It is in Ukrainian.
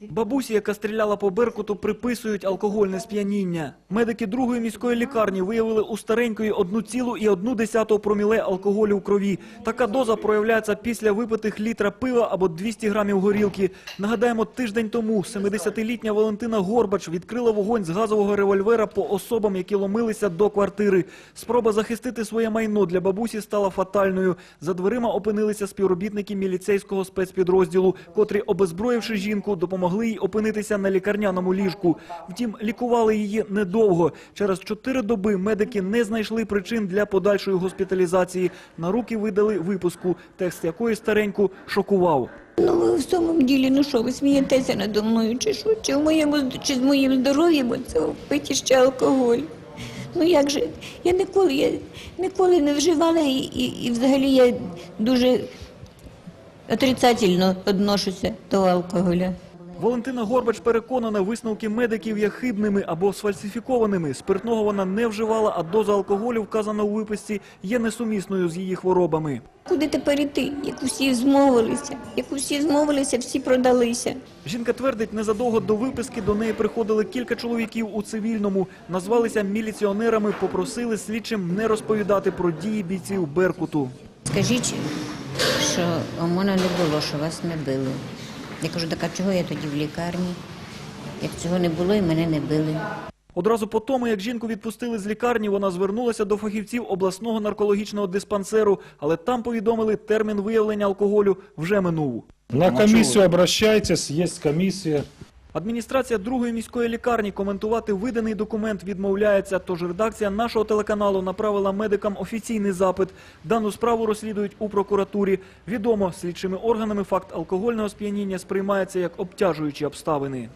Бабусі, яка стріляла по Беркуту, приписують алкогольне сп'яніння. Медики другої міської лікарні виявили у старенької 1,1 проміле алкоголю в крові. Така доза проявляється після випитих літра пива або 200 грамів горілки. Нагадаємо, тиждень тому 70-літня Валентина Горбач відкрила вогонь з газового револьвера по особам, які ломилися до квартири. Спроба захистити своє майно для бабусі стала фатальною. За дверима опинилися співробітники міліцейського спецпідрозділу, котрі, обезброївши жінку, допомогли їй опинитися на лікарняному ліжку. Втім, лікували її недовго. Через чотири доби медики не знайшли причин для подальшої госпіталізації. На руки видали випуску, текст якої стареньку шокував. Ну ви в самому ділі, ну що, ви смієтеся надо мною, чи що? Чи в моєму чи з моїм здоров'ям це впиті ще алкоголь? Ну як же? Я ніколи, я ніколи не вживала і, і, і взагалі я дуже отрицательно відношуся до алкоголя. Валентина Горбач переконана, висновки медиків є хибними або сфальсифікованими. Спиртного вона не вживала, а доза алкоголю, вказана у виписці, є несумісною з її хворобами. Куди тепер іти? Як усі змовилися, як усі змовилися, всі продалися. Жінка твердить, незадовго до виписки до неї приходили кілька чоловіків у цивільному, назвалися міліціонерами, попросили слідчим не розповідати про дії бійців Беркуту. Скажіть, що у мене не було, що вас не били. Я кажу, так а чого я тоді в лікарні? Як цього не було і мене не били. Одразу по тому, як жінку відпустили з лікарні, вона звернулася до фахівців обласного наркологічного диспансеру, але там повідомили, термін виявлення алкоголю вже минув. На комісію обращайтесь, є комиссия. Адміністрація другої міської лікарні коментувати виданий документ відмовляється, тож редакція нашого телеканалу направила медикам офіційний запит. Дану справу розслідують у прокуратурі. Відомо, слідчими органами факт алкогольного сп'яніння сприймається як обтяжуючі обставини.